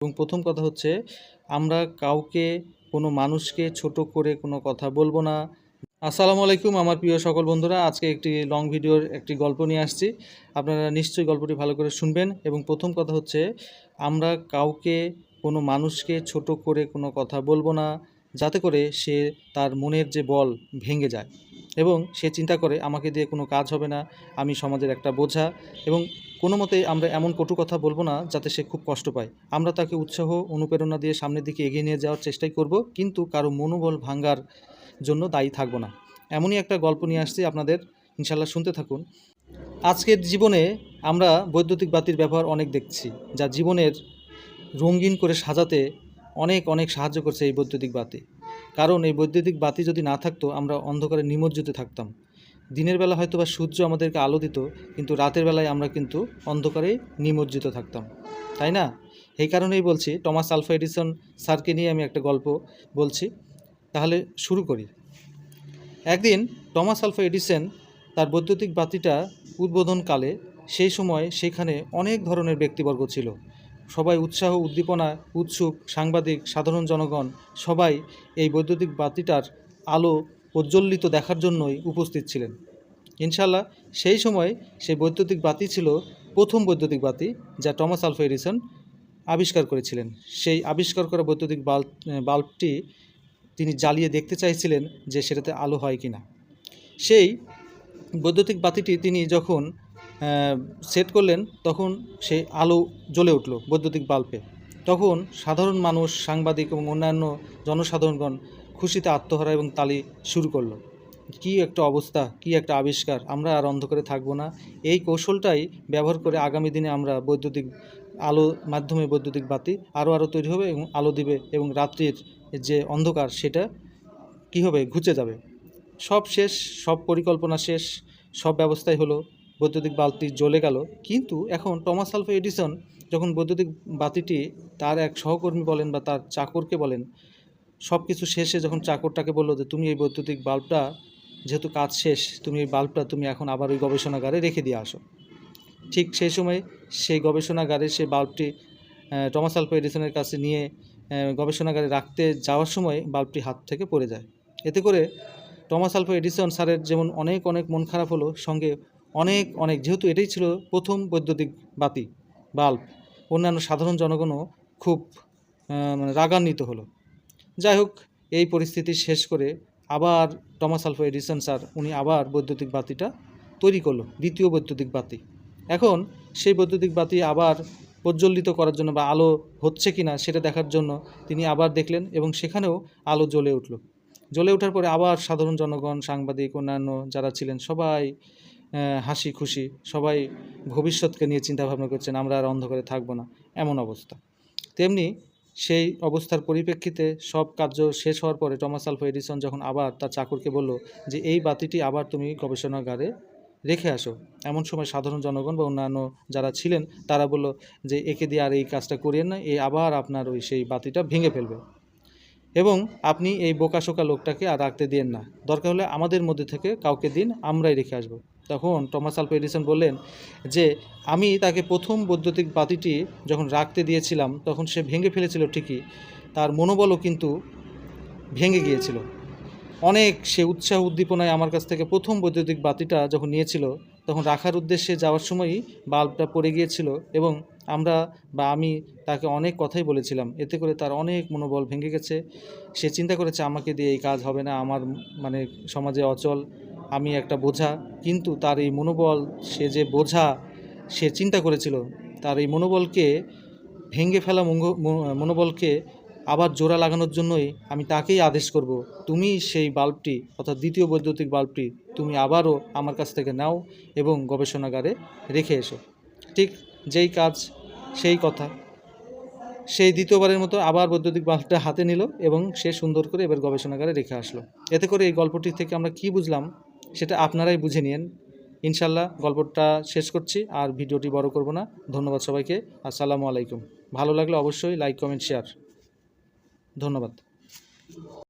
এবং প্রথম কথা হচ্ছে, আমরা কাউকে, কোনো মানুষকে ছোট করে কোনো কথা বলব না। আসসালামু আলাইকুম আমার প্রিয় সকল বন্ধুরা, আজকে একটি লং ভিডিওর একটি গল্প নিয়ে আসছি। আপনারা নিশ্চয়ই গল্পটি ভালো করে শুনবেন এবং প্রথম কথা হচ্ছে, আমরা কাউকে, কোনো মানুষকে ছোট করে কোনো কথা বলব না, যাতে করে সে তার মনের যে বল ভেঙে যায়। এবং সে চিন্তা করে, আমাকে দিয়ে কোনো কাজ হবে না, আমি সমাজের একটা বোঝা। এবং কোনো মতেই আমরা এমন কটু কথা বলব না যাতে সে খুব কষ্ট পায়। আমরা তাকে উৎসাহ, অনুপ্রেরণা দিয়ে সামনের দিকে এগিয়ে নিয়ে যাওয়ার চেষ্টাই করব, কিন্তু কারও মনোবল ভাঙ্গার জন্য দায়ী থাকব না। এমনই একটা গল্প নিয়ে আসছি আপনাদের। ইনশাল্লাহ শুনতে থাকুন। আজকের জীবনে আমরা বৈদ্যুতিক বাতির ব্যবহার অনেক দেখছি, যা জীবনের রঙিন করে সাজাতে অনেক অনেক সাহায্য করছে এই বৈদ্যুতিক বাতি। কারণ এই বৈদ্যুতিক বাতি যদি না থাকতো, আমরা অন্ধকারে নিমজ্জিত থাকতাম। দিনের বেলা হয়তো বা সূর্য আমাদেরকে আলো দিত, কিন্তু রাতের বেলায় আমরা কিন্তু অন্ধকারে নিমজ্জিত থাকতাম। তাই না? এই কারণেই বলছি, টমাস আলফা এডিসন স্যারকে নিয়ে আমি একটা গল্প বলছি। তাহলে শুরু করি। একদিন টমাস আলফা এডিসন তার বৈদ্যুতিক বাতিটা উদ্বোধনকালে সেই সময় সেখানে অনেক ধরনের ব্যক্তিবর্গ ছিল। সবাই উৎসাহ, উদ্দীপনা, উৎসুক, সাংবাদিক, সাধারণ জনগণ, সবাই এই বৈদ্যুতিক বাতিটার আলো প্রজ্বলিত দেখার জন্যই উপস্থিত ছিলেন। ইনশাল্লাহ সেই সময় সেই বৈদ্যুতিক বাতি ছিল প্রথম বৈদ্যুতিক বাতি যা টমাস আলফা এডিসন আবিষ্কার করেছিলেন। সেই আবিষ্কার করা বৈদ্যুতিক বাল্ব বাল্বটি তিনি জ্বালিয়ে দেখতে চাইছিলেন যে সেটাতে আলো হয় কি না সেই বৈদ্যুতিক বাতিটি তিনি যখন সেট করলেন, তখন সেই আলো জ্বলে উঠল বৈদ্যুতিক বাল্বে। তখন সাধারণ মানুষ, সাংবাদিক এবং অন্যান্য জনসাধারণগণ খুশিতে আত্মহারা এবং তালি শুরু করল। কি একটা অবস্থা, কি একটা আবিষ্কার, আমরা আর অন্ধকারে থাকব না। এই কৌশলটাই ব্যবহার করে আগামী দিনে আমরা বৈদ্যুতিক আলো মাধ্যমে বৈদ্যুতিক বাতি আরও আরও তৈরি হবে এবং আলো দিবে এবং রাত্রির যে অন্ধকার, সেটা কী হবে, ঘুচে যাবে। সব শেষ, সব পরিকল্পনা শেষ, সব ব্যবস্থাই হলো বৈদ্যুতিক বালতি জ্বলে গেল। কিন্তু এখন টমাস আলফা এডিসন যখন বৈদ্যুতিক বাতিটি তার এক সহকর্মী বলেন বা তার চাকরকে বলেন সব কিছু শেষে যখন চাকরটাকে বলল যে, তুমি এই বৈদ্যুতিক বাল্বটা, যেহেতু কাজ শেষ, তুমি এই বাল্বটা তুমি এখন আবার ওই গবেষণাগারে রেখে দিয়ে আসো। ঠিক সেই সময় সেই গবেষণাগারে সেই বাল্বটি টমাস আলফা এডিসনের কাছে নিয়ে গবেষণাগারে রাখতে যাওয়ার সময় বাল্বটি হাত থেকে পড়ে যায়। এতে করে টমাস আলফা এডিসন স্যারের যেমন অনেক অনেক মন খারাপ হলো, সঙ্গে অনেক অনেক। যেহেতু এটাই ছিল প্রথম বৈদ্যুতিক বাতি, বাল্ব, অন্যান্য সাধারণ জনগণও খুব মানে রাগান্বিত হলো। যাই হোক, এই পরিস্থিতি শেষ করে আবার টমাস আলফা এডিসন স্যার, উনি আবার বৈদ্যুতিক বাতিটা তৈরি করল, দ্বিতীয় বৈদ্যুতিক বাতি। এখন সেই বৈদ্যুতিক বাতি আবার প্রজ্বলিত করার জন্য বা আলো হচ্ছে কি না সেটা দেখার জন্য তিনি আবার দেখলেন এবং সেখানেও আলো জ্বলে উঠল। জ্বলে ওঠার পরে আবার সাধারণ জনগণ, সাংবাদিক, অন্যান্য যারা ছিলেন সবাই হাসি খুশি, সবাই ভবিষ্যৎকে নিয়ে চিন্তা ভাবনা করছেন, আমরা আর অন্ধকারে থাকব না, এমন অবস্থা। তেমনি সেই অবস্থার পরিপ্রেক্ষিতে সব কার্য শেষ হওয়ার পরে টমাস আলফা এডিসন যখন আবার তার চাকরকে বলল যে, এই বাতিটি আবার তুমি গবেষণাগারে রেখে আসো। এমন সময় সাধারণ জনগণ বা অন্যান্য যারা ছিলেন, তারা বলল যে, একে দিয়ে আর এই কাজটা করিয়েন না, এ আবার আপনার ওই সেই বাতিটা ভেঙে ফেলবে। এবং আপনি এই বোকাশোকা লোকটাকে আর রাখতে দিন না। দরকার হলে আমাদের মধ্যে থেকে কাউকে দিন আমরাই রেখে আসব। তখন টমাস আলফা এডিসন বললেন যে, আমি তাকে প্রথম বৈদ্যুতিক বাতিটি যখন রাখতে দিয়েছিলাম, তখন সে ভেঙে ফেলেছিল ঠিকই। তার মনোবলও কিন্তু ভেঙে গিয়েছিল। অনেক সে উৎসাহ উদ্দীপনায় আমার কাছ থেকে প্রথম বৈদ্যুতিক বাতিটা যখন নিয়েছিল, তখন রাখার উদ্দেশ্যে যাওয়ার সময়ই বাল্বটা পড়ে গিয়েছিল এবং আমরা বা আমি তাকে অনেক কথাই বলেছিলাম। এতে করে তার অনেক মনোবল ভেঙে গেছে। সে চিন্তা করেছে, আমাকে দিয়ে এই কাজ হবে না। আমার মানে সমাজে অচল আমি একটা বোঝা, কিন্তু তার এই মনোবল, সে যে বোঝা, সে চিন্তা করেছিল, তার এই মনোবলকে ভেঙে ফেলা মনোবলকে আবার জোড়া লাগানোর জন্যই আমি তাকেই আদেশ করব। তুমি সেই বাল্বটি, অর্থাৎ দ্বিতীয় বৈদ্যুতিক বাল্বটি, তুমি আবারও আমার কাছ থেকে নাও এবং গবেষণাগারে রেখে এসো। ঠিক যেই কাজ, সেই কথা। সেই দ্বিতীয়বারের মতো আবার বৈদ্যুতিক বাল্বটা হাতে নিল এবং সে সুন্দর করে এবার গবেষণাগারে রেখে আসলো। এতে করে এই গল্পটি থেকে আমরা কি বুঝলাম? সেটা আপনারাই বুঝে নিন ইনশাল্লাহ গল্পটা শেষ করছি, আর ভিডিওটি বড় করব না। ধন্যবাদ সবাইকে। আসসালামু আলাইকুম। ভালো লাগলে অবশ্যই লাইক কমেন্ট শেয়ার ধন্যবাদ।